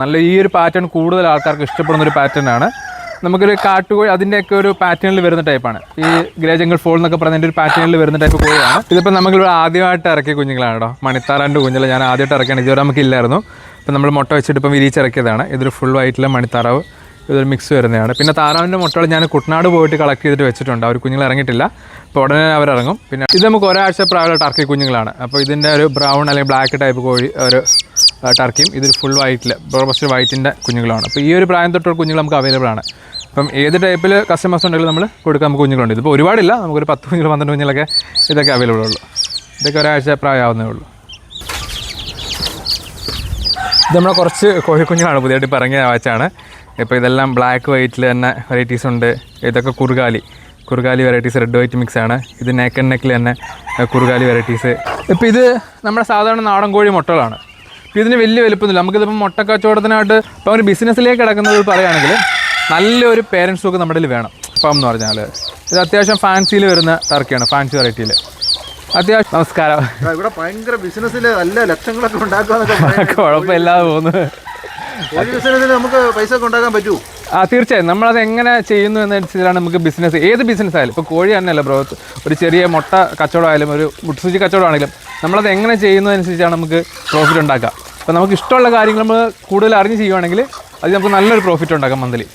നല്ല ഈ ഒരു പാറ്റേൺ കൂടുതൽ ആൾക്കാർക്ക് ഇഷ്ടപ്പെടുന്ന ഒരു പാറ്റേൺ ആണ്. നമുക്കൊരു കാട്ടുകോഴി അതിന്റെയൊക്കെ ഒരു പാറ്റേണിൽ വരുന്ന ടൈപ്പാണ് ഈ ഗ്രേ ഫോൾ എന്നൊക്കെ പറഞ്ഞതിന്റെ ഒരു പാറ്റേണിൽ വരുന്ന ടൈപ്പ് കോഴിയാണ്. ഇതിപ്പോൾ നമ്മളിവിടെ ആദ്യമായിട്ട് ഇറക്കിയ കുഞ്ഞുങ്ങളാണ് കേട്ടോ മണിത്താറാന്റെ കുഞ്ഞുങ്ങൾ ഞാൻ ആദ്യമായിട്ട് ഇറക്കിയാണ്. ഇതുവരെ നമുക്ക് ഇല്ലായിരുന്നു. ഇപ്പം നമ്മൾ മുട്ട വെച്ചിട്ട് ഇപ്പം വിരിച്ചിറക്കിയതാണ് ഇതൊരു ഫുൾ വൈറ്റിലെ മണിത്താറാവ്. ഇതൊരു മിക്സ് വരുന്നതാണ്. പിന്നെ താറാവിന്റെ മുട്ടകൾ ഞാൻ കുട്ടനാട് പോയിട്ട് കളക്ട് ചെയ്തിട്ട് വെച്ചിട്ടുണ്ട്. അവർ കുഞ്ഞുങ്ങൾ ഇറങ്ങിയിട്ടില്ല. അപ്പോൾ ഉടനെ അവർ ഇറങ്ങും. പിന്നെ ഇത് നമുക്ക് ഒരാഴ്ച പ്രായമുള്ള ടർക്കി കുഞ്ഞുങ്ങളാണ്. അപ്പോൾ ഇതിന്റെ ഒരു ബ്രൗൺ അല്ലെങ്കിൽ ബ്ലാക്ക് ടൈപ്പ് കോഴി ഒരു ടർക്കിയും ഇതൊരു ഫുൾ വൈറ്റിൽ റോബസ്റ്റ് വൈറ്റിന്റെ കുഞ്ഞുങ്ങളാണ്. അപ്പോൾ ഈ ഒരു പ്രായം തൊട്ടുള്ള കുഞ്ഞുങ്ങൾ നമുക്ക് അവൈലബിൾ ആണ്. അപ്പം ഏത് ടൈപ്പിൽ കസ്റ്റമേഴ്സ് ഉണ്ടെങ്കിലും നമ്മൾ കൊടുക്കാൻ നമുക്ക് കുഞ്ഞുങ്ങളുണ്ട്. ഇതിപ്പോൾ ഒരുപാടില്ല നമുക്കൊരു പത്ത് കുഞ്ഞുങ്ങൾ പന്ത്രണ്ട് കുഞ്ഞുങ്ങളൊക്കെ ഇതൊക്കെ അവൈലബിൾ ഉള്ളൂ. ഇതൊക്കെ ഒരാഴ്ച പ്രായമാവുന്നേ ഉള്ളൂ. ഇത് നമ്മളെ കുറച്ച് കോഴിക്കുഞ്ഞുങ്ങളാണ് പുതിയതായിട്ട് ഇപ്പോൾ ഇറങ്ങിയ വാച്ചാണ്. ഇപ്പോൾ ഇതെല്ലാം ബ്ലാക്ക് വൈറ്റിൽ തന്നെ വെറൈറ്റീസ് ഉണ്ട്. ഇതൊക്കെ കുറുകാലി. കുറുകാലി വെറൈറ്റീസ് റെഡ് വൈറ്റ് മിക്സ് ആണ്. ഇത് നേക്കൻ നെക്കിൽ തന്നെ കുറുകാലി വെറൈറ്റീസ് ഇപ്പോൾ ഇത് നമ്മുടെ സാധാരണ നാടൻ കോഴി മുട്ടകളാണ്. ഇതിന് വലിയ വലുപ്പമൊന്നുമില്ല. നമുക്കിതിപ്പം മുട്ടക്കച്ചവടത്തിനായിട്ട് ഇപ്പം ഒരു ബിസിനസ്സിലേക്ക് കിടക്കുന്നത് പറയുകയാണെങ്കിൽ നല്ലൊരു പേരൻസ് ഒക്കെ നമ്മുടെ വേണം. ഇപ്പം എന്ന് പറഞ്ഞാൽ ഇത് അത്യാവശ്യം ഫാൻസിയിൽ വരുന്ന ടർക്കിയാണ് ഫാൻസി വെറൈറ്റിയിൽ അത്യാവശ്യം നമസ്കാരം. ഇവിടെ ഭയങ്കര ബിസിനസ്സിൽ നല്ല ലക്ഷങ്ങളൊക്കെ ഉണ്ടാക്കുക. കുഴപ്പമില്ലാതെ പോകുന്നത് നമുക്ക് പൈസ ഉണ്ടാക്കാൻ പറ്റൂ. ആ തീർച്ചയായും. നമ്മളത് എങ്ങനെ ചെയ്യുന്നു എന്നനുസരിച്ചാണ് നമുക്ക് ബിസിനസ് ഏത് ബിസിനസ് ആയാലും. ഇപ്പോൾ കോഴി തന്നെയല്ല ബ്രോ? ഒരു ചെറിയ മുട്ട കച്ചവടമായാലും ഒരു മുട്ടുസൂചി കച്ചവടമാണെങ്കിലും നമ്മളത് എങ്ങനെ ചെയ്യുന്നതനുസരിച്ചാണ് നമുക്ക് പ്രോഫിറ്റ് ഉണ്ടാക്കുക. അപ്പോൾ നമുക്ക് ഇഷ്ടമുള്ള കാര്യങ്ങൾ നമ്മൾ കൂടുതൽ അറിഞ്ഞ് ചെയ്യുവാണെങ്കിൽ അത് നമുക്ക് നല്ലൊരു പ്രോഫിറ്റ് ഉണ്ടാക്കാം മന്ത്ലി.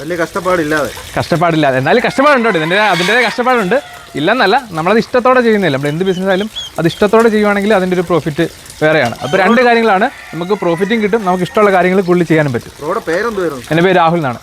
വലിയ കഷ്ടപ്പാടില്ലാതെ. കഷ്ടപ്പാടില്ലാതെ. എന്നാലും കഷ്ടപ്പാടുണ്ട് കേട്ടോ. ഇതിന്റെ അതിന്റെതായ കഷ്ടപ്പാടുണ്ട്. ഇല്ലെന്നല്ല നമ്മളത് ഇഷ്ടത്തോടെ ചെയ്യുന്നില്ല. നമ്മൾ എന്ത് ബിസിനസ് ആയാലും അത് ഇഷ്ടത്തോടെ ചെയ്യുവാണെങ്കിൽ അതിന്റെ ഒരു പ്രോഫിറ്റ് വേറെയാണ്. അപ്പോൾ രണ്ട് കാര്യങ്ങളാണ്. നമുക്ക് പ്രോഫിറ്റും കിട്ടും. നമുക്ക് ഇഷ്ടമുള്ള കാര്യങ്ങൾ കൂടുതൽ ചെയ്യാനും പറ്റും. എന്റെ പേര് രാഹുൽ എന്നാണ്.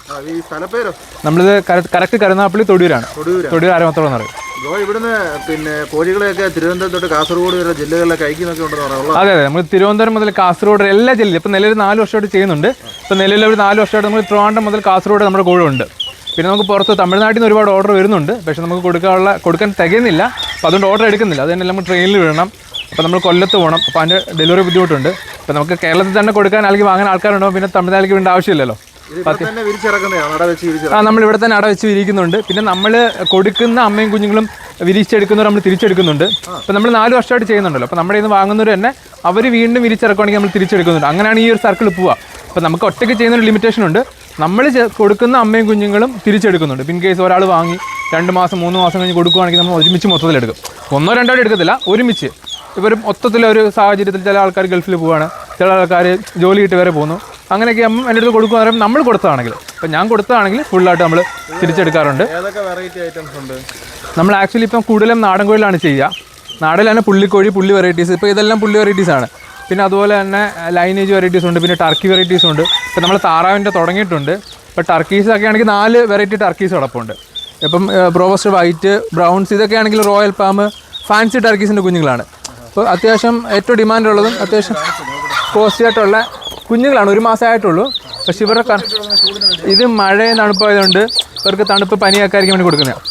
നമ്മളിത് കറക്റ്റ് കരുനാപ്പള്ളി തൊടിയൂരാണ് തൊടിയൂരാ തൊടിയൂർ ആരമത്തോളം എന്ന് പറയും ഇവിടുന്ന് പിന്നെ കോഴികളെയൊക്കെ തിരുവനന്തപുരം തൊട്ട് കാസർഗോഡ് വരെ ജില്ലകളിലൊക്കെ അയക്കുന്നൊക്കെ ഉണ്ടെന്ന് അതെ അതെ. നമ്മൾ തിരുവനന്തപുരം മുതൽ കാസർഗോഡ് എല്ലാ ജില്ലയിലും ഇപ്പം നിലവിൽ നാല് വർഷമായിട്ട് ചെയ്യുന്നുണ്ട്. ഇപ്പം നിലവിൽ ഒരു നാല് വർഷമായിട്ട് നമ്മൾ ട്രിവാൻഡ്രം മുതൽ കാസർഗോഡ് നമ്മുടെ കോഴുണ്ട് പിന്നെ നമുക്ക് പുറത്ത് തമിഴ്നാട്ടിൽ നിന്ന് ഒരുപാട് ഓർഡർ വരുന്നുണ്ട്. പക്ഷേ നമുക്ക് കൊടുക്കാനുള്ള കൊടുക്കാൻ തികയുന്നില്ല. അപ്പോൾ അതുകൊണ്ട് ഓർഡർ എടുക്കുന്നില്ല. അത് തന്നെ നമ്മൾ ട്രെയിനിൽ വിടണം. അപ്പോൾ നമ്മൾ കൊല്ലത്ത് പോകണം. അപ്പോൾ അതിന്റെ ഡെലിവറി ബുദ്ധിമുട്ടുണ്ട്. അപ്പോൾ നമുക്ക് കേരളത്തിൽ തന്നെ കൊടുക്കാൻ അല്ലെങ്കിൽ വാങ്ങാൻ ആൾക്കാരുണ്ടോ? പിന്നെ തമിഴ്നാട്ടിലേക്ക് വേണ്ട ആവശ്യമില്ലല്ലോ. ആ നമ്മൾ ഇവിടെ തന്നെ അട വെച്ച് വിരിക്കുന്നുണ്ട് പിന്നെ നമ്മൾ കൊടുക്കുന്ന അമ്മയും കുഞ്ഞുങ്ങളും വിരിച്ചെടുക്കുന്നവർ നമ്മൾ തിരിച്ചെടുക്കുന്നുണ്ട്. അപ്പോൾ നമ്മൾ നാല് വർഷമായിട്ട് ചെയ്യുന്നുണ്ടല്ലോ. അപ്പോൾ നമ്മുടെ ഇന്ന് വാങ്ങുന്നവർ തന്നെ അവർ വീണ്ടും വിരിച്ചിറക്കുകയാണെങ്കിൽ നമ്മൾ തിരിച്ചെടുക്കുന്നുണ്ട്. അങ്ങനെയാണ് ഈ ഒരു സർക്കിൾ പോവുക. അപ്പോൾ നമുക്ക് ഒറ്റയ്ക്ക് ചെയ്യുന്ന ഒരു ലിമിറ്റേഷൻ ഉണ്ട്. നമ്മൾ കൊടുക്കുന്ന അമ്മയും കുഞ്ഞുങ്ങളും തിരിച്ചെടുക്കുന്നുണ്ട്. ഇൻ കേസ് ഒരാൾ വാങ്ങി രണ്ട് മാസം മൂന്ന് മാസം കഴിഞ്ഞ് കൊടുക്കുകയാണെങ്കിൽ നമ്മൾ ഒരുമിച്ച് മൊത്തത്തിൽ എടുക്കും. ഒന്നോ രണ്ടോ എടുക്കത്തില്ല ഒരുമിച്ച്. ഇപ്പോൾ ഒരു മൊത്തത്തിലൊരു സാഹചര്യത്തിൽ ചില ആൾക്കാർ ഗൾഫിൽ പോവുകയാണ് ചില ആൾക്കാർ ജോലി കിട്ടി വരെ പോകുന്നു. അങ്ങനെയൊക്കെ അമ്മ എന്റെ അടുത്ത് കൊടുക്കുക നമ്മൾ കൊടുത്തതാണെങ്കിൽ ഇപ്പം ഞാൻ കൊടുത്തതാണെങ്കിൽ ഫുള്ളായിട്ട് നമ്മൾ തിരിച്ചെടുക്കാറുണ്ട്. ഏതൊക്കെ വെറൈറ്റി ഐറ്റംസ് ഉണ്ട്? നമ്മൾ ആക്ച്വലി ഇപ്പം കൂടുതലും നാടൻ കോഴിയിലാണ് ചെയ്യുക. നാടൻ തന്നെ പുള്ളിക്കോഴി പുള്ളി വെറൈറ്റീസ് ഇപ്പോൾ ഇതെല്ലാം പുള്ളി വെറൈറ്റീസ് ആണ്. പിന്നെ അതുപോലെ തന്നെ ലൈനേജ് വെറൈറ്റീസ് ഉണ്ട് പിന്നെ ടർക്കി വെറൈറ്റീസ് ഉണ്ട്. ഇപ്പം നമ്മൾ താറാവിന്റെ തുടങ്ങിയിട്ടുണ്ട്. ഇപ്പോൾ ടർക്കീസ് ഒക്കെ ആണെങ്കിൽ നാല് വെറൈറ്റി ടർക്കീസ് കിടപ്പുണ്ട്. ഇപ്പം ബ്രോവസ്റ്റ് വൈറ്റ് ബ്രൗൺസ് ഇതൊക്കെ ആണെങ്കിൽ റോയൽ പാം ഫാൻസി ടർക്കീസിന്റെ കുഞ്ഞുങ്ങളാണ്. അപ്പോൾ അത്യാവശ്യം ഏറ്റവും ഡിമാൻഡ് ഉള്ളതും അത്യാവശ്യം കോസ്റ്റ്ലി ആയിട്ടുള്ള കുഞ്ഞുങ്ങളാണ്. ഒരു മാസമായിട്ടുള്ളൂ പക്ഷെ ഇവരുടെ ഇത് മഴയും തണുപ്പായതുകൊണ്ട് ഇവർക്ക് തണുപ്പ് പനിയൊക്കെ വേണ്ടി കൊടുക്കുന്നത്.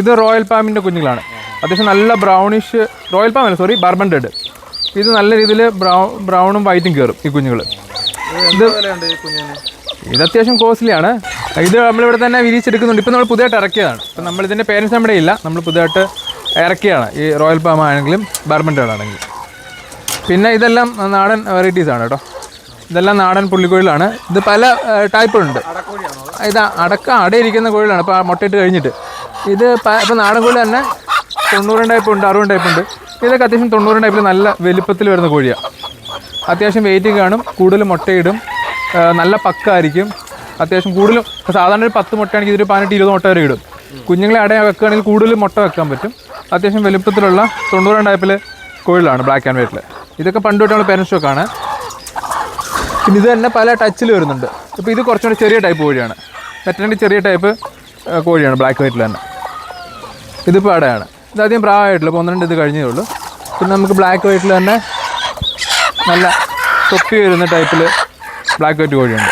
ഇത് റോയൽ പാമ്പിന്റെ കുഞ്ഞുങ്ങളാണ്. അത്യാവശ്യം നല്ല ബ്രൗണിഷ് റോയൽ പാം അല്ല സോറി ബർബൺ റെഡ് ഇത് നല്ല രീതിയിൽ ബ്രൗ ബ്രൗണും വൈറ്റും കയറും ഈ കുഞ്ഞുങ്ങൾ. ഇത് ഇത് അത്യാവശ്യം കോസ്റ്റ്ലിയാണ് ഇത് നമ്മളിവിടെ തന്നെ വിരിച്ചെടുക്കുന്നുണ്ട് ഇപ്പം നമ്മൾ പുതിയതായിട്ട് ഇറക്കിയതാണ്. ഇപ്പം നമ്മൾ ഇതിന്റെ പേരൻസ് നമ്മുടെ ഇല്ല. നമ്മൾ പുതിയതായിട്ട് ഇറക്കിയാണ്. ഈ റോയൽ പാം ആണെങ്കിലും ബർബൺ ആണെങ്കിലും. പിന്നെ ഇതെല്ലാം നാടൻ വെറൈറ്റീസ് ആണ് കേട്ടോ. ഇതെല്ലാം നാടൻ പുള്ളിക്കോഴിലാണ് ഇത് പല ടൈപ്പുണ്ട് ഇത് അടക്ക അടയിരിക്കുന്ന കോഴികളാണ്. ഇപ്പോൾ മുട്ടയിട്ട് കഴിഞ്ഞിട്ട്. ഇത് ഇപ്പോൾ നാടൻ കോഴി തന്നെ തൊണ്ണൂറ് ടൈപ്പുണ്ട് അറുപത് ടൈപ്പ് ഉണ്ട്. ഇതൊക്കെ അത്യാവശ്യം തൊണ്ണൂറ് ടൈപ്പിൽ നല്ല വലിപ്പത്തിൽ വരുന്ന കോഴിയാണ് അത്യാവശ്യം വെയിറ്റ് കാണും കൂടുതൽ മുട്ടയിടും നല്ല പക്കായിരിക്കും. അത്യാവശ്യം കൂടുതലും സാധാരണ ഒരു പത്ത് മുട്ടയാണെങ്കിൽ ഇതൊരു പതിനെട്ട് ഇരുപത് മുട്ട വരെ ഇടും. കുഞ്ഞുങ്ങളെ അട വെക്കുകയാണെങ്കിൽ കൂടുതൽ മുട്ട വെക്കാൻ പറ്റും. അത്യാവശ്യം വലുപ്പത്തിലുള്ള തൊണ്ണൂറ് ടൈപ്പിൽ കോഴികളാണ് ബ്ലാക്ക് ആൻഡ് വൈറ്റിൽ ഇതൊക്കെ പണ്ട് തൊട്ടുള്ള പേരൻസ് ഷോക്കാണ് പിന്നെ ഇത് തന്നെ പല ടച്ചിൽ വരുന്നുണ്ട്. ഇപ്പോൾ ഇത് കുറച്ചുകൂടി ചെറിയ ടൈപ്പ് കോഴിയാണ്. മറ്റേ ചെറിയ ടൈപ്പ് കോഴിയാണ് ബ്ലാക്ക് വൈറ്റിൽ തന്നെ. ഇതിപ്പോൾ അടയാണ്. ഇത് പ്രായമായിട്ടുള്ളൂ പ്രായമായിട്ടില്ല. ഇപ്പോൾ ഒന്ന് രണ്ട് ഇത് കഴിഞ്ഞേ ഉള്ളൂ. പിന്നെ നമുക്ക് ബ്ലാക്ക് വൈറ്റിൽ തന്നെ നല്ല തൊപ്പി വരുന്ന ടൈപ്പിൽ ബ്ലാക്ക് വൈറ്റ് കോഴിയുണ്ട്.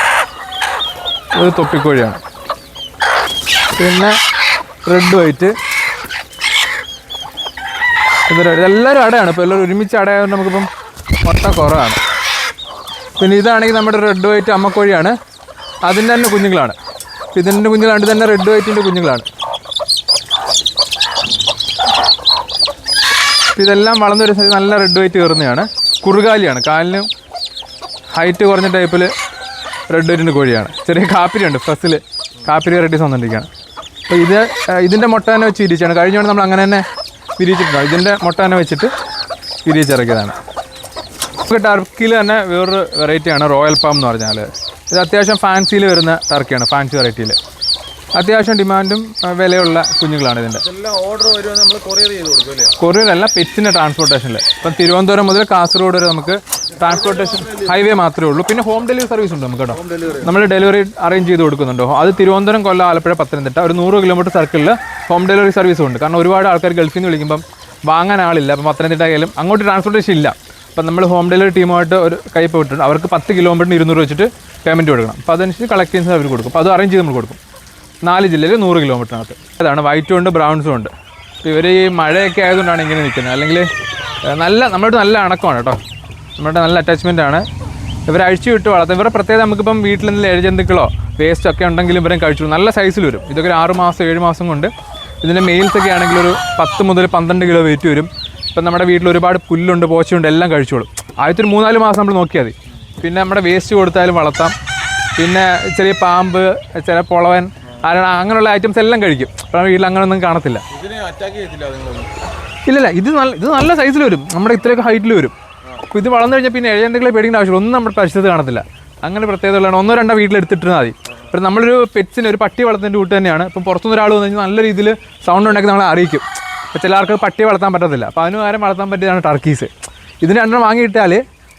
ഇത് തൊപ്പിക്കോഴിയാണ് പിന്നെ റെഡ് വൈറ്റ് ഇത് ഇതെല്ലാവരും അടയാണ്. ഇപ്പോൾ എല്ലാവരും ഒരുമിച്ച് അടയായതുകൊണ്ട് നമുക്കിപ്പം മുട്ട കുറവാണ്. പിന്നെ ഇതാണെങ്കിൽ നമ്മുടെ റെഡ് വൈറ്റ് അമ്മക്കോഴിയാണ്. അതിന്റെ തന്നെ കുഞ്ഞുങ്ങളാണ്. ഇതിന്റെ കുഞ്ഞുങ്ങളാണ്. ഇത് തന്നെ റെഡ് വൈറ്റിന്റെ കുഞ്ഞുങ്ങളാണ്. ഇതെല്ലാം വളർന്ന ഒരു സൈസ് നല്ല റെഡ് വൈറ്റ് കയറുന്നതാണ് കുറുകാലിയാണ്. കാലിന് ഹൈറ്റ് കുറഞ്ഞ ടൈപ്പിൽ റെഡ് വൈറ്റിന്റെ കോഴിയാണ്. ചെറിയ കാപ്പിരി ഉണ്ട് ഫസ്റ്റിൽ കാപ്പിരി വെറൈറ്റീസ് വന്നിരിക്കുകയാണ്. അപ്പോൾ ഇത് ഇതിന്റെ മുട്ട തന്നെ വെച്ച് വിരിച്ചാണ് കഴിഞ്ഞ നമ്മൾ അങ്ങനെ തന്നെ വിരിച്ചിട്ടുണ്ടോ ഇതിന്റെ മുട്ട തന്നെ വെച്ചിട്ട് വിരിച്ചിറക്കിയതാണ് നമുക്ക് ടർക്കിയിൽ തന്നെ വേറൊരു വെറൈറ്റിയാണ് റോയൽ പാം എന്ന് പറഞ്ഞാൽ ഇത് അത്യാവശ്യം ഫാൻസിയിൽ വരുന്ന ടർക്കിയാണ് ഫാൻസി വെറൈറ്റിയിൽ അത്യാവശ്യം ഡിമാൻഡും വിലയുള്ള കുഞ്ഞുങ്ങളാണ് ഇതിന്റെ. ഓർഡർ നമ്മൾ കൊറിയർ ചെയ്ത് കൊടുക്കും അല്ലേ? പെറ്റിന്റെ ട്രാൻസ്പോർട്ടേഷനിൽ ഇപ്പം തിരുവനന്തപുരം മുതൽ കാസർഗോഡ് വരെ നമുക്ക് ട്രാൻസ്പോർട്ടേഷൻ ഹൈവേ മാത്രമേ ഉള്ളൂ. പിന്നെ ഹോം ഡെലിവറി സർവീസ് ഉണ്ട് നമുക്ക് കേട്ടോ. നമ്മൾ ഡെലിവറി അറേഞ്ച് ചെയ്ത് കൊടുക്കുന്നുണ്ടോ. അത് തിരുവനന്തപുരം കൊല്ലം ആലപ്പുഴ പത്തനംതിട്ട ഒരു നൂറ് കിലോമീറ്റർ സർക്കിളിൽ ഹോം ഡെലിവറി സർവീസും ഉണ്ട്. കാരണം ഒരുപാട് ആൾക്കാർ ഗൾഫിൽ നിന്ന് വിളിക്കുമ്പം വാങ്ങാൻ ആളില്ല. അപ്പം പത്തനംതിട്ട ആയാലും അങ്ങോട്ട് ട്രാൻസ്പോർട്ടേഷൻ ഇല്ല. അപ്പം നമ്മൾ ഹോം ഡെലിവറി ടീമുമായിട്ട് ഒരു കൈപ്പ് വിട്ടിട്ടുണ്ട് അവർക്ക് പത്ത് കിലോമീറ്ററിന് ഇരുന്നൂറ് വെച്ചിട്ട് പേയ്മെന്റ് കൊടുക്കണം. അപ്പോൾ അതനുസരിച്ച് കളക്ട് ചെയ്യുന്നത് അവർ കൊടുക്കും. അപ്പോൾ അത് അറേഞ്ച് ചെയ്ത് നമ്മൾ കൊടുക്കും. നാല് ജില്ലയിൽ നൂറ് കിലോമീറ്ററിനകത്ത്. അതാണ് വൈറ്റും ഉണ്ട് ബ്രൗൺസും ഉണ്ട്. ഇവർ ഈ മഴയൊക്കെ ആയതുകൊണ്ടാണ് ഇങ്ങനെ നിൽക്കുന്നത്. അല്ലെങ്കിൽ നല്ല നമ്മളോട് നല്ല അണക്കമാണ് കേട്ടോ. നമ്മളുടെ നല്ല അറ്റാച്ച്മെന്റ് ആണ്. ഇവർ അഴിച്ചു വിട്ട് വളർത്തും. ഇവരുടെ പ്രത്യേകത നമുക്കിപ്പം വീട്ടിൽ നിന്ന് എഴുജന്തുക്കളോ വേസ്റ്റ് ഒക്കെ ഉണ്ടെങ്കിലും ഇവരും കഴിച്ചു. നല്ല സൈസിൽ വരും. ഇതൊക്കെ ഒരു ആറ് മാസം ഏഴ് മാസം കൊണ്ട് ഇതിന്റെ മെയിൽസ് ഒക്കെ ആണെങ്കിൽ ഒരു പത്ത് മുതൽ പന്ത്രണ്ട് കിലോ വെയിറ്റ് വരും. ഇപ്പം നമ്മുടെ വീട്ടിൽ ഒരുപാട് പുല്ലുണ്ട് പോച്ചയുണ്ട് എല്ലാം കഴിച്ചോളും. ആദ്യത്തെ ഒരു മൂന്നാൽ മാസം നമ്മൾ നോക്കിയാൽ മതി. പിന്നെ നമ്മുടെ വേസ്റ്റ് കൊടുത്താലും വളർത്താം. പിന്നെ ചെറിയ പാമ്പ് ചില പൊളവൻ അങ്ങനെയുള്ള ഐറ്റംസ് എല്ലാം കഴിക്കും. അപ്പോൾ വീട്ടിൽ അങ്ങനെയൊന്നും കാണത്തില്ല. ഇല്ലില്ല ഇത് നല്ല ഇത് നല്ല സൈസിൽ വരും. നമ്മുടെ ഇത്രയൊക്കെ ഹൈറ്റിൽ വരും. അപ്പോൾ ഇത് വളർന്നു കഴിഞ്ഞാൽ പിന്നെ എഴുതെന്തെങ്കിലും പേടിക്കേണ്ട ആവശ്യമില്ല. ഒന്നും നമ്മുടെ പരിസരത്ത് കാണത്തില്ല. അങ്ങനെ പ്രത്യേകതകളാണ് ഒന്നോ രണ്ടോ വീട്ടിൽ എടുത്തിട്ടാൽ മതി. ഇപ്പം നമ്മളൊരു പെറ്റ്സിന് ഒരു പട്ടി വളർത്തുന്നതിന്റെ കൂട്ട് തന്നെയാണ്. ഇപ്പം പുറത്തുനിന്ന് ഒരാൾ വന്നു കഴിഞ്ഞാൽ നല്ല രീതിയിൽ സൗണ്ട് ഉണ്ടാക്കി നമ്മളെ അറിയിക്കും. അപ്പോൾ ചില ആൾക്ക് പട്ടി വളർത്താൻ പറ്റത്തില്ല. അപ്പോൾ അതിന് ആരും വളർത്താൻ പറ്റിയതാണ് ടർക്കീസ് ഇതിന് രണ്ടെണ്ണം വാങ്ങിയിട്ടാൽ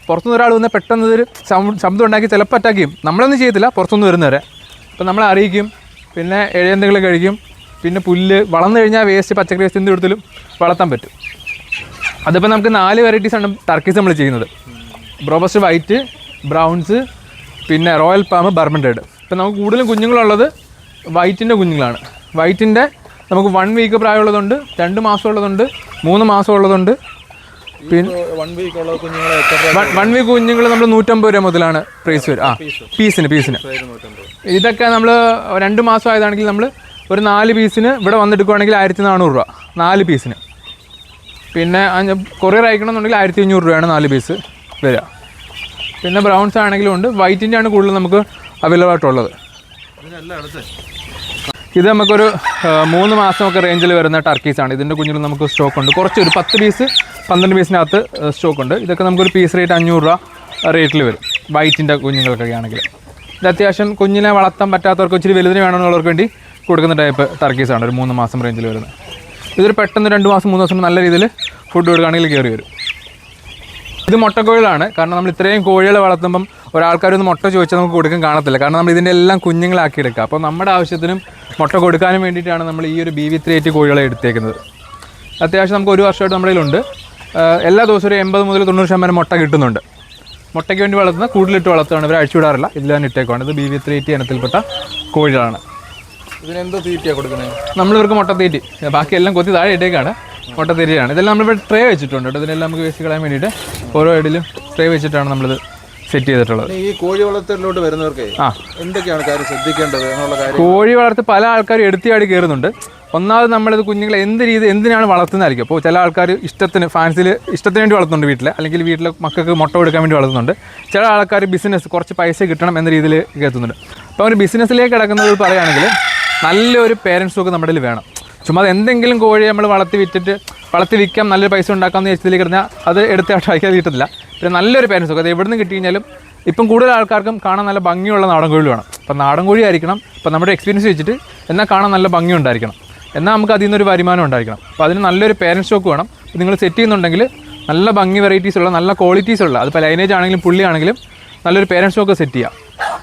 പുറത്തുനിന്ന് ഒരാൾ വന്ന് പെട്ടെന്ന് സൗണ്ട് ശബ്ദം ഉണ്ടാക്കി ചിലപ്പോൾ അറ്റാക്ക് ചെയ്യും. നമ്മളൊന്നും ചെയ്യത്തില്ല പുറത്തുനിന്ന് വരുന്നവരെ. അപ്പോൾ നമ്മളെ അറിയിക്കും. പിന്നെ എഴുതെന്തെങ്കിലും കഴിക്കും. പിന്നെ പുല്ല് വളർന്നു കഴിഞ്ഞാൽ വേസ്റ്റ് പച്ചക്കറി വേസ്റ്റ് എന്ത് കൊടുത്താലും വളർത്താൻ പറ്റും. അതിപ്പോൾ നമുക്ക് നാല് വെറൈറ്റീസ് ആണ് ടർക്കീസ് നമ്മൾ ചെയ്യുന്നത്. ബ്രോബസ്റ്റ് വൈറ്റ് ബ്രൗൺസ് പിന്നെ റോയൽ പാമ്പ് ബർമൻഡേഡ് ഇപ്പം നമുക്ക് കൂടുതലും കുഞ്ഞുങ്ങളുള്ളത് വൈറ്റിന്റെ കുഞ്ഞുങ്ങളാണ്. വൈറ്റിന്റെ നമുക്ക് വൺ വീക്ക് പ്രായമുള്ളതുണ്ട് രണ്ട് മാസം ഉള്ളതുണ്ട് മൂന്ന് മാസം ഉള്ളതുണ്ട് വൺ വീക്ക് ഉള്ള കുഞ്ഞുങ്ങളെ വൺ വീക്ക് കുഞ്ഞുങ്ങൾ നമ്മൾ നൂറ്റമ്പത് രൂപ മുതലാണ് പ്രൈസ് വരും ആ പീസിന് പീസിന്. ഇതൊക്കെ നമ്മൾ രണ്ട് മാസം ആയതാണെങ്കിൽ നമ്മൾ ഒരു നാല് പീസിന് ഇവിടെ വന്നെടുക്കുവാണെങ്കിൽ ആയിരത്തി നാനൂറ് രൂപ. നാല് പീസിന്. പിന്നെ കൊറിയർ അയക്കണമെന്നുണ്ടെങ്കിൽ ആയിരത്തി അഞ്ഞൂറ് രൂപയാണ് നാല് പീസ് വരിക പിന്നെ ബ്രൗൺസ് ആണെങ്കിലും ഉണ്ട്. വൈറ്റിന്റെ ആണ് കൂടുതൽ നമുക്ക് അവൈലബിൾ ആയിട്ടുള്ളത്. ഇത് നമുക്കൊരു മൂന്ന് മാസമൊക്കെ റേഞ്ചിൽ വരുന്ന ടർക്കീസാണ് ഇതിന്റെ കുഞ്ഞുങ്ങൾ നമുക്ക് സ്റ്റോക്ക് ഉണ്ട്. കുറച്ച് ഒരു പത്ത് പീസ് പന്ത്രണ്ട് പീസിനകത്ത് സ്റ്റോക്ക് ഉണ്ട്. ഇതൊക്കെ നമുക്കൊരു പീസ് റേറ്റ് അഞ്ഞൂറ് രൂപ റേറ്റിൽ വരും. വൈറ്റിന്റെ കുഞ്ഞുങ്ങൾക്കൊക്കെ ആണെങ്കിൽ. ഇത് അത്യാവശ്യം കുഞ്ഞിനെ വളർത്താൻ പറ്റാത്തവർക്ക് ഇച്ചിരി വലുതിന് വേണമെന്നുള്ളവർക്ക് വേണ്ടി കൊടുക്കുന്ന ടൈപ്പ് ടർക്കീസാണ് ഒരു മൂന്ന് മാസം റേഞ്ചിൽ വരുന്നത്. ഇതൊരു പെട്ടെന്ന് രണ്ട് മാസം മൂന്ന് ദിവസം നല്ല രീതിയിൽ ഫുഡ് കൊടുക്കുകയാണെങ്കിൽ കയറി വരും. ഇത് മുട്ടക്കോഴികളാണ്. കാരണം നമ്മൾ ഇത്രയും കോഴികളെ വളർത്തുമ്പം ഒരാൾക്കാരൊന്ന് മുട്ട ചോദിച്ചാൽ നമുക്ക് കൊടുക്കാൻ കാണത്തില്ല. കാരണം നമ്മൾ ഇതിന്റെ എല്ലാം കുഞ്ഞുങ്ങളാക്കി എടുക്കുക അപ്പോൾ നമ്മുടെ ആവശ്യത്തിനും മുട്ട കൊടുക്കാനും വേണ്ടിയിട്ടാണ് നമ്മൾ ഈ ഒരു ബി വി ത്രീ എയ്റ്റ് കോഴികളെ എടുത്തേക്കുന്നത്. അത്യാവശ്യം നമുക്ക് ഒരു വർഷമായിട്ട് നമ്മുടെ കയ്യിലുണ്ട്. എല്ലാ ദിവസവും ഒരു എൺപത് മുതൽ തൊണ്ണൂറ് ശതമാനം മുട്ട കിട്ടുന്നുണ്ട്. മുട്ടയ്ക്ക് വേണ്ടി വളർത്തുന്ന കൂടുതലിട്ട് വളർത്തുകയാണ് ഇവർ അഴിച്ചു വിടാറില്ല ഇതിൽ തന്നെ ഇട്ടേക്കുവാണ്. ഇത് ബി വി ത്രീ എയ്റ്റി ഇനത്തിൽപ്പെട്ട കോഴികളാണ്. ഇതിനെന്തോ തീറ്റയാണ് കൊടുക്കുന്നത് നമ്മൾ ഇവർക്ക് മുട്ടത്തീറ്റി ബാക്കി എല്ലാം കൊത്തി താഴെ ഇട്ടേക്കാണ്. മുട്ട തീറ്റിയാണ് ഇതെല്ലാം നമ്മളിവിടെ ട്രേ വെച്ചിട്ടുണ്ട് കേട്ടോ. ഇതിനെല്ലാം നമുക്ക് വേസ്റ്റ് കളയാൻ വേണ്ടിയിട്ട് ഓരോ ഇടയിലും ട്രേ വെച്ചിട്ടാണ് നമ്മളിത് സെറ്റ് ചെയ്തിട്ടുള്ളത്. ഈ കോഴി വളർത്തലിലോട്ട് വരുന്നവർക്ക് എന്തൊക്കെയാണ് കാര്യം ശ്രദ്ധിക്കേണ്ടത് എന്നുള്ള കാര്യം? കോഴി വളർത്ത് പല ആൾക്കാരും എടുത്തിയാടി കയറുന്നുണ്ട്. ഒന്നാമത് നമ്മളിത് കുഞ്ഞുങ്ങളെ എന്ത് രീതി എന്തിനാണ് വളർത്തുന്നതായിരിക്കും? അപ്പോൾ ചില ആൾക്കാർ ഇഷ്ടത്തിന് ഫാൻസിൽ ഇഷ്ടത്തിന് വേണ്ടി വളർത്തുന്നുണ്ട് വീട്ടിൽ അല്ലെങ്കിൽ വീട്ടിലെ മക്കൾക്ക് മുട്ട കൊടുക്കാൻ വേണ്ടി വളർത്തുന്നുണ്ട്. ചില ആൾക്കാർ ബിസിനസ് കുറച്ച് പൈസ കിട്ടണം എന്ന രീതിയിൽ എത്തുന്നുണ്ട് അപ്പോൾ അവർ ബിസിനസ്സിലേക്ക് കിടക്കുന്നത് പറയുകയാണെങ്കിൽ നല്ലൊരു പേരൻസ് ഒക്കെ നമ്മുടെ വേണം. ചുമ്മാ അത് എന്തെങ്കിലും കോഴി നമ്മൾ വളർത്തി വിറ്റിട്ട് വളർത്തി വിൽക്കാം നല്ലൊരു പൈസ ഉണ്ടാക്കാമെന്ന് വിചാരിച്ചതിലേക്ക് കിടന്നാൽ അത് എടുത്ത് അയക്കാൻ കിട്ടത്തില്ല. പിന്നെ നല്ലൊരു പേരൻസ് ഒക്കെ. അത് എവിടെ നിന്ന് കിട്ടി കഴിഞ്ഞാലും ഇപ്പം കൂടുതൽ ആൾക്കാർക്കും കാണാൻ നല്ല ഭംഗിയുള്ള നാടൻ കോഴി വേണം. അപ്പം നാടൻ കോഴി ആയിരിക്കണം. ഇപ്പം നമ്മുടെ എക്സ്പീരിയൻസ് വെച്ചിട്ട് എന്നാൽ കാണാൻ നല്ല ഭംഗി ഉണ്ടായിരിക്കണം. എന്നാൽ നമുക്ക് അതിൽ നിന്നൊരു വരുമാനം ഉണ്ടായിരിക്കണം. അപ്പോൾ അതിന് നല്ലൊരു പേരൻസ് സ്റ്റോക്ക് വേണം. നിങ്ങൾ സെറ്റ് ചെയ്യുന്നുണ്ടെങ്കിൽ നല്ല ഭംഗി വെറൈറ്റീസ് ഉള്ള നല്ല ക്വാളിറ്റീസ് ഉള്ള അതിപ്പോൾ ലൈനേജ് ആണെങ്കിലും പുള്ളി ആണെങ്കിലും നല്ലൊരു പേരൻസ് സ്റ്റോക്ക് സെറ്റ് ചെയ്യാം.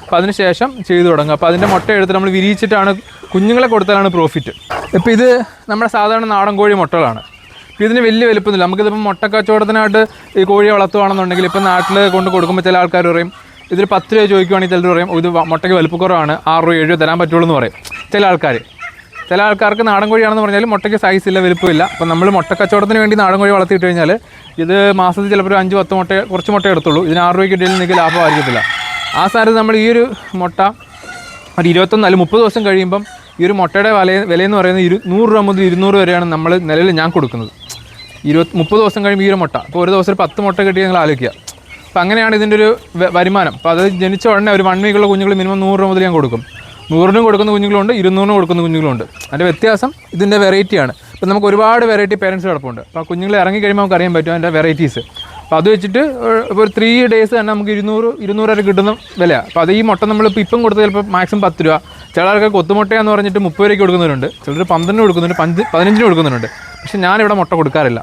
അപ്പോൾ അതിന് ശേഷം ചെയ്തു തുടങ്ങുക. അപ്പോൾ അതിന്റെ മുട്ട എടുത്ത് നമ്മൾ വിരിയിച്ചിട്ടാണ് കുഞ്ഞുങ്ങളെ കൊടുത്താലാണ് പ്രോഫിറ്റ് ഇപ്പോൾ ഇത് നമ്മുടെ സാധാരണ നാടൻ കോഴി മുട്ടകളാണ്. ഇതിന് വലിയ വലുപ്പമൊന്നുമില്ല. നമുക്കിതിപ്പോൾ മുട്ടക്കച്ചവടത്തിനായിട്ട് ഈ കോഴിയെ വളർത്തുകയാണെന്നുണ്ടെങ്കിൽ ഇപ്പം നാട്ടിൽ കൊണ്ട് കൊടുക്കുമ്പോൾ ചില ആൾക്കാർ പറയും ഇതിൽ പത്ത് രൂപ ചോദിക്കുവാണെങ്കിൽ ചിലർ പറയും ഇത് മുട്ടയ്ക്ക് വലുപ്പക്കുറവാണ് ആറ് രൂപ ഏഴ് രൂപ തരാൻ പറ്റുള്ളൂ എന്ന് പറയും. ചില ആൾക്കാർ ചില ആൾക്കാർക്ക് നാടൻ കോഴിയാണെന്ന് പറഞ്ഞാൽ മുട്ടയ്ക്ക് സൈസ് ഇല്ല വലുപ്പമില്ല. അപ്പം നമ്മൾ മുട്ടക്കച്ചവടത്തിന് വേണ്ടി നാടൻ കോഴി വളർത്തിയിട്ട് കഴിഞ്ഞാൽ ഇത് മാസത്തിൽ ചിലപ്പോൾ ഒരു അഞ്ച് പത്ത് മുട്ട കുറച്ച് മുട്ട എടുത്തുള്ളൂ. ഇതിന് ആറ് രൂപയ്ക്ക് ഇടയിൽ നിങ്ങൾക്ക് ലാഭമായിരിക്കത്തില്ല ആ സ്ഥാനത്ത് നമ്മൾ ഈ ഒരു മുട്ട ഒരു ഇരുപത്തൊന്ന് അല്ലെങ്കിൽ മുപ്പത് ദിവസം കഴിയുമ്പം ഈ ഒരു മുട്ടയുടെ വില വിലയെന്ന് പറയുന്നത് ഇരു നൂറ് രൂപ മുതൽ ഇരുന്നൂറ് വരെയാണ് നമ്മൾ നിലവിൽ ഞാൻ കൊടുക്കുന്നത്. ഇരുപത്തി മുപ്പത് ദിവസം കഴിയുമ്പോൾ ഈ ഒരു മുട്ട. അപ്പോൾ ഒരു ദിവസം ഒരു പത്ത് മുട്ട കിട്ടി ഞങ്ങൾ ആലോചിക്കുക. അപ്പോൾ അങ്ങനെയാണ് ഇതിന്റെ ഒരു വരുമാനം. അപ്പോൾ അത് ജനിച്ച ഉടനെ ഒരു വൺ വീക്കുള്ള കുഞ്ഞുങ്ങൾ മിനിമം നൂറ് രൂപ മുതൽ ഞാൻ കൊടുക്കും. നൂറിനും കൊടുക്കുന്ന കുഞ്ഞുങ്ങളുണ്ട് ഇരുന്നൂറിനും കൊടുക്കുന്ന കുഞ്ഞുങ്ങളുണ്ട്. അതിന്റെ വ്യത്യാസം ഇതിന്റെ വെറൈറ്റിയാണ് ഇപ്പം നമുക്ക് ഒരുപാട് വെറൈറ്റി പേരൻസ് കിടപ്പുണ്ട്. അപ്പോൾ കുഞ്ഞുങ്ങളെ ഇറങ്ങി കഴിയുമ്പോൾ നമുക്ക് അറിയാൻ പറ്റും അതിന്റെ വെറൈറ്റീസ് അപ്പോൾ അത് വെച്ചിട്ട് ഇപ്പോൾ ഒരു ത്രീ ഡേയ്സ് തന്നെ നമുക്ക് ഇരുന്നൂറ് ഇരുന്നൂറ് വരെ കിട്ടുന്ന വിലയാണ് അപ്പോൾ അത് ഈ മുട്ട നമ്മളിപ്പോൾ ഇപ്പം കൊടുത്ത് ചിലപ്പോൾ മാക്സിമം പത്ത് രൂപ. ചിലർക്ക് കൊത്തുമുട്ടയെന്ന് പറഞ്ഞിട്ട് മുപ്പത് രൂപയ്ക്ക് കൊടുക്കുന്നവരുണ്ട്. ചിലർ പന്ത്രണ്ടിന് കൊടുക്കുന്നുണ്ട് പഞ്ച് പതിനഞ്ചിന് കൊടുക്കുന്നുണ്ട് പക്ഷേ ഞാനിവിടെ മുട്ട കൊടുക്കാറില്ല.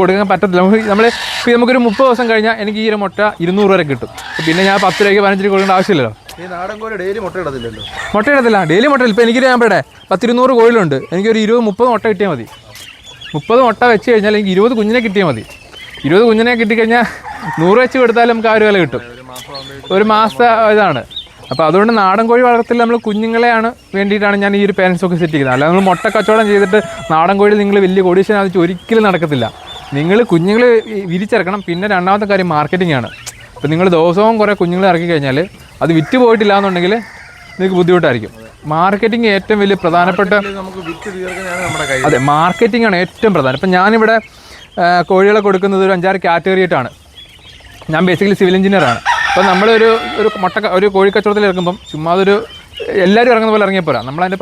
കൊടുക്കാൻ പറ്റത്തില്ല. നമുക്ക് നമ്മൾ ഇപ്പോൾ നമുക്കൊരു മുപ്പത് ദിവസം കഴിഞ്ഞാൽ എനിക്ക് ഈ ഒരു മുട്ട ഇരുന്നൂറ് വരെ കിട്ടും. പിന്നെ ഞാൻ പത്ത് രൂപയ്ക്ക് പതിനഞ്ച് രൂപ കൊടുക്കേണ്ട ആവശ്യമില്ലല്ലോ. ഈ നാടൻ കോഴി ഡെയിലി മുട്ട ഇടത്തില്ലല്ലോ. മുട്ട ഇടത്തില്ല. ഡെയിലി മുട്ട ഇപ്പോൾ എനിക്ക് ഞാൻ ഇവിടെ പത്തിരുന്നൂറ് കോഴിലുണ്ട് എനിക്കൊരു ഇരുപത് മുപ്പത് മുട്ട കിട്ടിയാൽ മതി. മുപ്പത് മുട്ട വെച്ച് കഴിഞ്ഞാൽ എനിക്ക് ഇരുപത് കുഞ്ഞിനെ കിട്ടിയാൽ മതി. ഇരുപത് കുഞ്ഞിനെ കിട്ടിക്കഴിഞ്ഞാൽ നൂറ് വെച്ച് കൊടുത്താലും നമുക്ക് ആ ഒരു വില കിട്ടും. ഒരു മാസം ഇതാണ്. അപ്പോൾ അതുകൊണ്ട് നാടൻ കോഴി വളർത്തൽ നമ്മൾ കുഞ്ഞുങ്ങളെയാണ് വേണ്ടിയിട്ടാണ് ഞാൻ ഈ ഒരു പേരൻസ് ഒക്കെ സെറ്റ് ചെയ്യുന്നത് അല്ലാതെ നമ്മൾ മുട്ട കച്ചവടം ചെയ്തിട്ട് നാടൻ കോഴി നിങ്ങൾ വലിയ കോടീശ്വരനാണെന്ന് ഒരിക്കലും നടക്കത്തില്ല. നിങ്ങൾ കുഞ്ഞുങ്ങൾ വിരിച്ചിറക്കണം പിന്നെ രണ്ടാമത്തെ കാര്യം മാർക്കറ്റിംഗ് ആണ്. അപ്പോൾ നിങ്ങൾ ദിവസവും കുറേ കുഞ്ഞുങ്ങളെ ഇറക്കി കഴിഞ്ഞാൽ അത് വിറ്റ് പോയിട്ടില്ല എന്നുണ്ടെങ്കിൽ നിങ്ങൾക്ക് ബുദ്ധിമുട്ടായിരിക്കും. മാർക്കറ്റിംഗ് ഏറ്റവും വലിയ പ്രധാനപ്പെട്ട നമുക്ക് വിറ്റ് തീർക്കുന്നതാണ് നമ്മുടെ കൈ അതെ മാർക്കറ്റിംഗ് ആണ് ഏറ്റവും പ്രധാനം. ഇപ്പം ഞാനിവിടെ കോഴികളെ കൊടുക്കുന്നത് ഒരു അഞ്ചാറ് കാറ്റഗറി ആയിട്ടാണ്. ഞാൻ ബേസിക്കലി സിവിൽ എഞ്ചിനീയർ അപ്പോൾ നമ്മളൊരു ഒരു മുട്ട ഒരു കോഴിക്കച്ചവടത്തിൽ ഇറങ്ങുമ്പം ചുമ്മാ അതൊരു എല്ലാവരും ഇറങ്ങുന്ന പോലെ ഇറങ്ങിയപ്പോരാ നമ്മൾ അതിന്റെ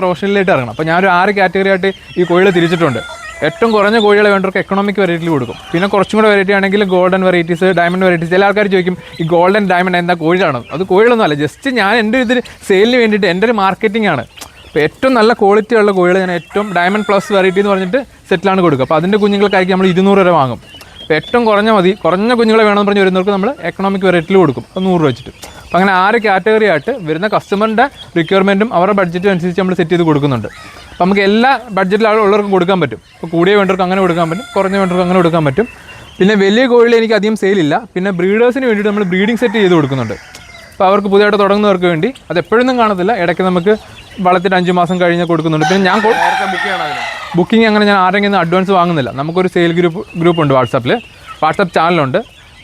ഇറങ്ങണം. അപ്പോൾ ഞാനൊരു ആറ് കാറ്റഗറി ആയിട്ട് ഈ കോഴികളെ തിരിച്ചിട്ടുണ്ട്. ഏറ്റവും കുറഞ്ഞ കോഴികളെ വേണ്ടവർക്ക് എക്കണോമിക് വെറൈറ്റിയിൽ കൊടുക്കും. പിന്നെ കുറച്ചും കൂടെ വെറൈറ്റി ആണെങ്കിൽ ഗോൾഡൻ വെറൈറ്റീസ് ഡയമണ്ട് വെറൈറ്റീസ് ചില ആൾക്കാർ ചോദിക്കും ഈ ഗോൾഡൻ ഡയമണ്ട് എന്താ കോഴിയാണ് അത് കോഴികളൊന്നും അല്ല. ജസ്റ്റ് ഞാൻ എന്റെ ഇതിൽ സെയിലിന് വേണ്ടിയിട്ട് എന്റെ ഒരു മാർക്കറ്റിംഗ് ആണ്. അപ്പോൾ ഏറ്റവും നല്ല ക്വാളിറ്റി ഉള്ള കോഴികൾ ഞാൻ ഏറ്റവും ഡയമണ്ട് പ്ലസ് വെറൈറ്റി എന്ന് പറഞ്ഞിട്ട് സെറ്റിലാണ് കൊടുക്കുക. അപ്പോൾ അതിന്റെ കുഞ്ഞുങ്ങൾക്കായിരിക്കും നമ്മൾ ഇരുന്നൂറ് വരെ വാങ്ങും. അപ്പോൾ ഏറ്റവും കുറഞ്ഞ മതി. കുറഞ്ഞ കുഞ്ഞുങ്ങളെ വേണമെന്ന് പറഞ്ഞ് വരുന്നവർക്ക് നമ്മൾ എക്കണോമിക് വെറൈറ്റിൽ കൊടുക്കും. അത് നൂറ് രൂപ വെച്ചിട്ട്. അപ്പോൾ അങ്ങനെ ആറ് കാറ്റഗറി ആയിട്ട് വരുന്ന കസ്റ്റമറിന്റെ റിക്വയർമെന്റും അവരുടെ ബഡ്ജറ്റും അനുസരിച്ച് നമ്മൾ സെറ്റ് ചെയ്ത് കൊടുക്കുന്നുണ്ട്. അപ്പോൾ നമുക്ക് എല്ലാ ബഡ്ജറ്റിലും ഉള്ളവർക്കും കൊടുക്കാൻ പറ്റും. ഇപ്പോൾ കൂടിയ വേണ്ടവർക്ക് അങ്ങനെ കൊടുക്കാൻ പറ്റും. കുറഞ്ഞ വേണ്ടവർക്ക് അങ്ങനെ കൊടുക്കാൻ പറ്റും. പിന്നെ വലിയ കോഴിയിൽ എനിക്ക് അധികം സെയിലില്ല പിന്നെ ബ്രീഡേഴ്സിന് വേണ്ടിയിട്ട് നമ്മൾ ബ്രീഡിംഗ് സെറ്റ് ചെയ്ത് കൊടുക്കുന്നുണ്ട്. അപ്പോൾ അവർക്ക് പുതിയതായിട്ട് തുടങ്ങുന്നവർക്ക് വേണ്ടി. അത് എപ്പോഴൊന്നും കാണത്തില്ല. ഇടയ്ക്ക് നമുക്ക് വളർത്തിട്ട് അഞ്ച് മാസം കഴിഞ്ഞ് കൊടുക്കുന്നുണ്ട്. പിന്നെ ഞാൻ ബുക്കിംഗ് അങ്ങനെ ഞാൻ ആരെങ്കിലും അഡ്വാൻസ് വാങ്ങുന്നില്ല. നമുക്കൊരു സെയിൽ ഗ്രൂപ്പ് ഗ്രൂപ്പ് ഉണ്ട് വാട്സാപ്പിൽ വാട്സാപ്പ് ചാനലുണ്ട്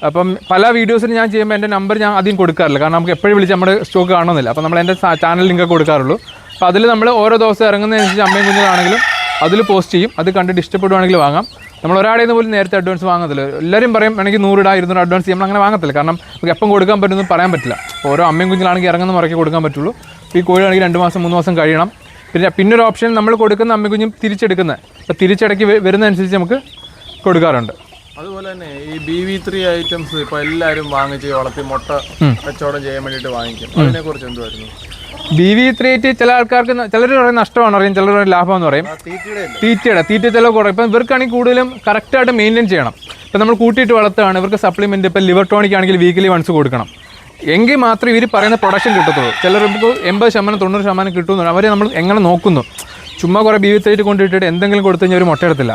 അപ്പം പല വീഡിയോസിന് ഞാൻ ചെയ്യുമ്പോൾ എന്റെ നമ്പർ ഞാൻ അധികം കൊടുക്കാറില്ല. കാരണം നമുക്ക് എപ്പോഴും വിളിച്ച് നമ്മുടെ സ്റ്റോക്ക് കാണുന്നില്ല. അപ്പോൾ നമ്മൾ എന്റെ ചാനൽ ലിങ്ക് കൊടുക്കാറുള്ളൂ. അപ്പോൾ അതിൽ നമ്മൾ ഓരോ ദിവസം ഇറങ്ങുന്നതനുസരിച്ച് അമ്മയും കുഞ്ഞുങ്ങളാണെങ്കിലും അതിൽ പോസ്റ്റ് ചെയ്യും. അത് കണ്ടിട്ട് ഇഷ്ടപ്പെടുവാണെങ്കിൽ വാങ്ങാം. നമ്മൾ ഒരാളെ പോലും നേരത്തെ അഡ്വാൻസ് വാങ്ങത്തില്ല. എല്ലാവരും പറയും വേണമെങ്കിൽ നൂറിടാ ഇരുന്നൂറ് അഡ്വാൻസ് നമ്മൾ അങ്ങനെ വാങ്ങത്തില്ല. കാരണം നമുക്ക് എപ്പം കൊടുക്കാൻ പറ്റുമെന്ന് പറയാൻ പറ്റില്ല. ഓരോ അമ്മയും കുഞ്ഞിലാണെങ്കിൽ ഇറങ്ങുന്ന മുറയ്ക്ക് കൊടുക്കാൻ പറ്റുള്ളൂ. ഈ കോഴിയാണെങ്കിൽ രണ്ട് മാസം മൂന്ന് മാസം കഴിയണം. പിന്നെ പിന്നൊരു ഓപ്ഷൻ നമ്മൾ കൊടുക്കുന്ന അമ്മിക്കുഞ്ഞും തിരിച്ചെടുക്കുന്നത് അപ്പോൾ തിരിച്ചടക്കി വരുന്നതനുസരിച്ച് നമുക്ക് കൊടുക്കാറുണ്ട്. അതുപോലെ തന്നെ ഈ ബി വി ത്രീ ഐറ്റംസ് ഇപ്പോൾ എല്ലാവരും വാങ്ങിച്ച് വളർത്തി മുട്ട കച്ചവടം ചെയ്യാൻ വേണ്ടിയിട്ട് വാങ്ങിക്കും. അതിനെ കുറിച്ച് എന്തുവായിരുന്നു? ബി വി ത്രീ എയ്റ്റ് ചില ആൾക്കാർക്ക് ചിലർ പറയുന്ന നഷ്ടമാണ് പറയും ചിലർ പറയും ലാഭമെന്ന് പറയും. തീറ്റയുടെ തീറ്റ ചിലവ് കുറയും ഇപ്പം ഇവർക്കാണെങ്കിൽ കൂടുതലും കറക്റ്റായിട്ട് മെയിന്റെയിൻ ചെയ്യണം. ഇപ്പം നമ്മൾ കൂട്ടിയിട്ട് വളർത്തുകയാണ് ഇവർക്ക് സപ്ലിമെന്റ് ഇപ്പം ലിവർ ടോണിക് ആണെങ്കിൽ വീക്കിലി വൺസ് കൊടുക്കണം. എങ്കിൽ മാത്രമേ ഇവർ പറയുന്ന പ്രൊഡക്ഷൻ കിട്ടത്തുള്ളൂ. ചിലർ ഇപ്പോൾ എൺപത് ശതമാനം തൊണ്ണൂറ് ശതമാനം കിട്ടുന്നു അവരെ നമ്മൾ എങ്ങനെ നോക്കുന്നു? ചുമ്മാ കുറേ ബി വി ത്രീ കൊണ്ടിട്ടിട്ട് എന്തെങ്കിലും കൊടുത്തു കഴിഞ്ഞാൽ ഒരു മുട്ടയെടുത്തില്ല.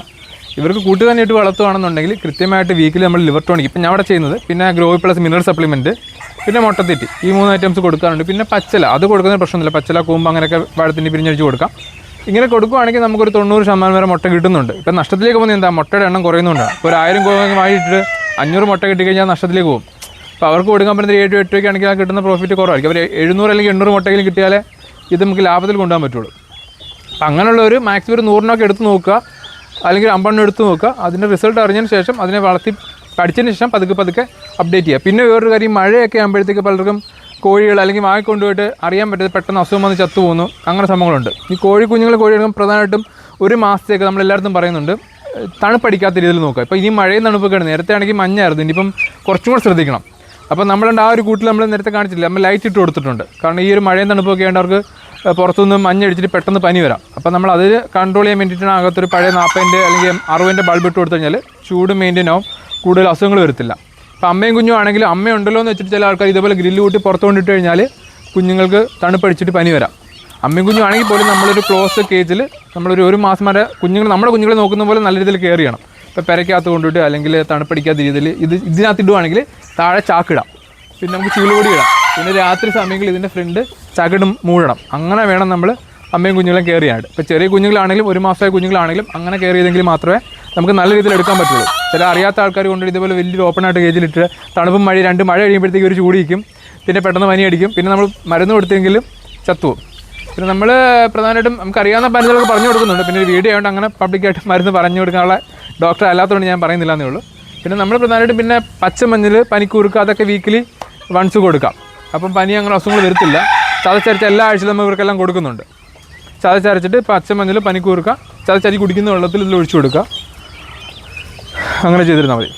ഇവർക്ക് കൂട്ടി തന്നെ ഇട്ട് വളർത്തുകയാണെന്നുണ്ടെങ്കിൽ കൃത്യമായിട്ട് വീക്കിലി നമ്മൾ ലിവർ ടോണിക് ഇപ്പം ഞാൻ അവിടെ ചെയ്യുന്നത് പിന്നെ ഗ്രോവി പ്ലസ് മിനറൽ സപ്ലിമെന്റ് പിന്നെ മുട്ടത്തീറ്റി ഈ മൂന്ന് ഐറ്റംസ് കൊടുക്കാറുണ്ട്. പിന്നെ പച്ചല. അത് കൊടുക്കുന്ന പ്രശ്നമില്ല പച്ചല കൂമ്പ് അങ്ങനെയൊക്കെ വാഴത്തിന്റെ പിരിഞ്ഞഴിച്ച് കൊടുക്കാം. ഇങ്ങനെ കൊടുക്കുകയാണെങ്കിൽ നമുക്കൊരു തൊണ്ണൂറ് ശതമാനം വരെ മുട്ട കിട്ടുന്നുണ്ട്. ഇപ്പം നഷ്ടത്തിലേക്ക് പോകുന്നത് എന്താ? മുട്ടയുടെ എണ്ണം കുറയുന്നുണ്ടാണ് ഇപ്പോൾ ഒരു ആയിരം വാങ്ങിയിട്ട് അഞ്ഞൂറ് മുട്ട കിട്ടിക്കഴിഞ്ഞാൽ നഷ്ടത്തിലേക്ക് പോകും. അപ്പോൾ അവർക്ക് കൊടുക്കാൻ പറ്റുന്ന ഏഴ് എട്ട് രൂപയ്ക്കാണെങ്കിൽ ആ കിട്ടുന്ന പ്രോഫിറ്റ് കുറവായിരിക്കും. അവർ എഴുന്നൂറ് അല്ലെങ്കിൽ എണ്ണൂറ് മുട്ടയെങ്കിലും കിട്ടിയാലേ ഇത് നമുക്ക് ലാഭത്തിൽ കൊണ്ടുപോകാൻ പറ്റുള്ളൂ. അപ്പം അങ്ങനെയുള്ള ഒരു മാക്സിമം ഒരു നൂറിനൊക്കെ എടുത്ത് നോക്കുക. അല്ലെങ്കിൽ അമ്പണ്ണം എടുത്ത് നോക്കുക. അതിന്റെ റിസൾട്ട് അറിഞ്ഞതിന് ശേഷം അതിനെ വളർത്തി പഠിച്ചതിന് ശേഷം പതുക്കെ പതുക്കെ അപ്ഡേറ്റ് ചെയ്യുക. പിന്നെ വേറൊരു കാര്യം മഴയൊക്കെ ആകുമ്പോഴത്തേക്ക് പലർക്കും കോഴികൾ അല്ലെങ്കിൽ വാങ്ങിക്കൊണ്ടുപോയിട്ട് അറിയാൻ പറ്റാതെ പെട്ടെന്ന് അസുഖം വന്ന് ചത്തു പോകുന്നു അങ്ങനെ സംഭവങ്ങളുണ്ട്. ഈ കോഴി കുഞ്ഞുങ്ങൾ കോഴി പ്രധാനമായിട്ടും ഒരു മാസത്തേക്ക് നമ്മൾ എല്ലായിടത്തും പറയുന്നുണ്ട് തണുപ്പടിക്കാത്ത രീതിയിൽ നോക്കുക. ഇപ്പോൾ ഇനി മഴയും തണുപ്പൊക്കെയാണ്. നേരത്തെ ആണെങ്കിൽ മഞ്ഞായിരുന്നു. ഇനിയിപ്പം കുറച്ചും കൂടെ ശ്രദ്ധിക്കണം. അപ്പോൾ നമ്മളുണ്ട് ആ ഒരു കൂട്ടിൽ നമ്മൾ നേരത്തെ കാണിച്ചില്ല നമ്മൾ ലൈറ്റ് ഇട്ട് കൊടുത്തിട്ടുണ്ട്. കാരണം ഈ ഒരു മഴയും തണുപ്പൊക്കെ ആയതുകൊണ്ട് അവർക്ക് പുറത്തുനിന്ന് മഞ്ഞടിച്ചിട്ട് പെട്ടെന്ന് പനി വരാം. അപ്പോൾ നമ്മൾ അത് കൺട്രോൾ ചെയ്യാൻ വേണ്ടിയിട്ടാണ് അകത്തൊരു പഴയ നാൽപ്പതിന്റെ അല്ലെങ്കിൽ അറുപതിന്റെ ബൾബ് ഇട്ട് കൊടുത്തു കഴിഞ്ഞാൽ ചൂട് മെയിന്റെയിൻ ആവും കൂടുതൽ അസുഖങ്ങൾ വരത്തില്ല. അപ്പോൾ അമ്മയും കുഞ്ഞും ആണെങ്കിലും അമ്മയുണ്ടല്ലോ എന്ന് വെച്ചിട്ട് ചില ആൾക്കാർ ഇതേപോലെ ഗ്രില്ല് കൂട്ടി പുറത്ത് കൊണ്ടിട്ട് കഴിഞ്ഞാൽ കുഞ്ഞുങ്ങൾക്ക് തണുപ്പടിച്ചിട്ട് പനി വരാം. അമ്മയും കുഞ്ഞും ആണെങ്കിൽ പോലും നമ്മളൊരു ക്ലോസ് കേജിൽ നമ്മളൊരു ഒരു മാസം വരെ കുഞ്ഞുങ്ങൾ നമ്മുടെ കുഞ്ഞുങ്ങളെ നോക്കുന്ന പോലെ നല്ല രീതിയിൽ കെയർ ചെയ്യണം. ഇപ്പോൾ പെരയ്ക്കകത്ത് കൊണ്ടിട്ട് അല്ലെങ്കിൽ തണുപ്പടിക്കാത്ത രീതിയിൽ ഇത് ഇതിനകത്ത് ഇടുവാണെങ്കിൽ താഴെ ചാക്കിടാം. പിന്നെ നമുക്ക് ചീളുപൊടി ഇടാം പിന്നെ രാത്രി സമയങ്ങളിൽ ഇതിന്റെ ഫ്രണ്ട് ചകിടും മൂടണം. അങ്ങനെ വേണം നമ്മൾ അമ്മയും കുഞ്ഞുങ്ങളും കയറിയാണ് ഇപ്പോൾ ചെറിയ കുഞ്ഞുങ്ങളാണെങ്കിലും ഒരു മാസമായ കുഞ്ഞുങ്ങളാണെങ്കിലും അങ്ങനെ കയറിയതെങ്കിൽ മാത്രമേ നമുക്ക് നല്ല രീതിയിൽ എടുക്കാൻ പറ്റുള്ളൂ. ചില അറിയാത്ത ആൾക്കാർ കൊണ്ട് ഇതുപോലെ വലിയൊരു ഓപ്പൺ ആയിട്ട് കേജിലിട്ട് തണുപ്പും മഴ രണ്ട് മഴ കഴിയുമ്പോഴത്തേക്ക് ഒരു ചൂടിക്കും പിന്നെ പെട്ടെന്ന് പനി അടിക്കും. പിന്നെ നമ്മൾ മരുന്ന് കൊടുത്തെങ്കിലും ചത്തുവും പിന്നെ നമ്മൾ പ്രധാനമായിട്ടും നമുക്ക് അറിയാവുന്ന മരുന്നുകളൊക്കെ പറഞ്ഞു കൊടുക്കുന്നുണ്ട്. പിന്നെ വീഡിയോ ആയതുകൊണ്ട് അങ്ങനെ പബ്ലിക്കായിട്ട് മരുന്ന് പറഞ്ഞു കൊടുക്കാനുള്ള ഡോക്ടർ അല്ലാത്തതുകൊണ്ട് ഞാൻ പറയുന്നില്ല എന്നേ ഉള്ളൂ. പിന്നെ നമ്മൾ പ്രധാനമായിട്ടും പിന്നെ പച്ചമഞ്ഞൾ പനിക്കൂർക്ക അതൊക്കെ വീക്കിലി വൺസ് കൊടുക്കാം. അപ്പം പനി അങ്ങനെ അസുഖങ്ങൾ വരത്തില്ല. ചതച്ചരച്ച് എല്ലാ ആഴ്ചയിലും നമ്മൾ ഇവർക്കെല്ലാം കൊടുക്കുന്നുണ്ട്. ചതച്ചരച്ചിട്ട് പച്ചമഞ്ഞൾ പനിക്കൂർക്ക ചതച്ചരി കുടിക്കുന്ന വെള്ളത്തിൽ ഇതിൽ ഒഴിച്ചു കൊടുക്കുക. അങ്ങനെ ചെയ്തിരുന്നാൽ മതി.